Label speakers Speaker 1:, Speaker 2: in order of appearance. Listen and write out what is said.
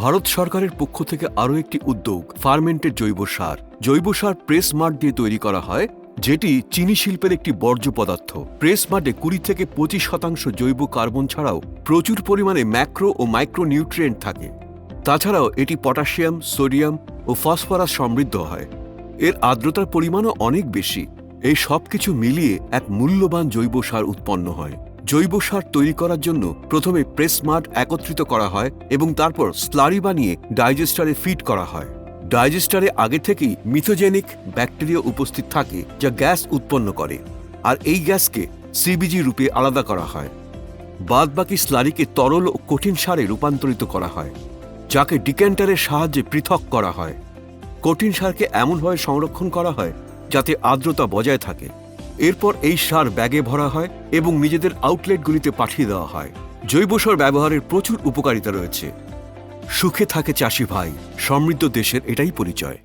Speaker 1: ভারত সরকারের পক্ষ থেকে আরও একটি উদ্যোগ ফার্মেন্টেড জৈব সার। জৈব সার প্রেস মাঠ দিয়ে তৈরি করা হয়, যেটি চিনি শিল্পের একটি বর্জ্য পদার্থ। প্রেস মাঠে কুড়ি থেকে পঁচিশ শতাংশ জৈব কার্বন ছাড়াও প্রচুর পরিমাণে ম্যাক্রো ও মাইক্রো নিউট্রিয়েন্ট থাকে। তাছাড়াও এটি পটাশিয়াম, সোডিয়াম ও ফসফরাস সমৃদ্ধ হয়। এর আর্দ্রতার পরিমাণও অনেক বেশি। এই সবকিছু মিলিয়ে এক মূল্যবান জৈব সার উৎপন্ন হয়। জৈব সার তৈরি করার জন্য প্রথমে প্রেস মাড একত্রিত করা হয় এবং তারপর স্লারি বানিয়ে ডাইজেস্টারে ফিট করা হয়। ডাইজেস্টারে আগে থেকেই মিথোজেনিক ব্যাকটেরিয়া উপস্থিত থাকে যা গ্যাস উৎপন্ন করে। আর এই গ্যাসকে সিবিজি রূপে আলাদা করা হয়। বাদবাকি স্লারিকে তরল ও কঠিন সারে রূপান্তরিত করা হয়, যাকে ডিক্যান্টারের সাহায্যে পৃথক করা হয়। কঠিন সারকে এমনভাবে সংরক্ষণ করা হয় যাতে আর্দ্রতা বজায় থাকে। এরপর এই সার ব্যাগে ভরা হয় এবং নিজেদের আউটলেটগুলিতে পাঠিয়ে দেওয়া হয়। জৈব সার ব্যবহারের প্রচুর উপকারিতা রয়েছে। সুখে থাকে চাষি ভাই, সমৃদ্ধ দেশের এটাই পরিচয়।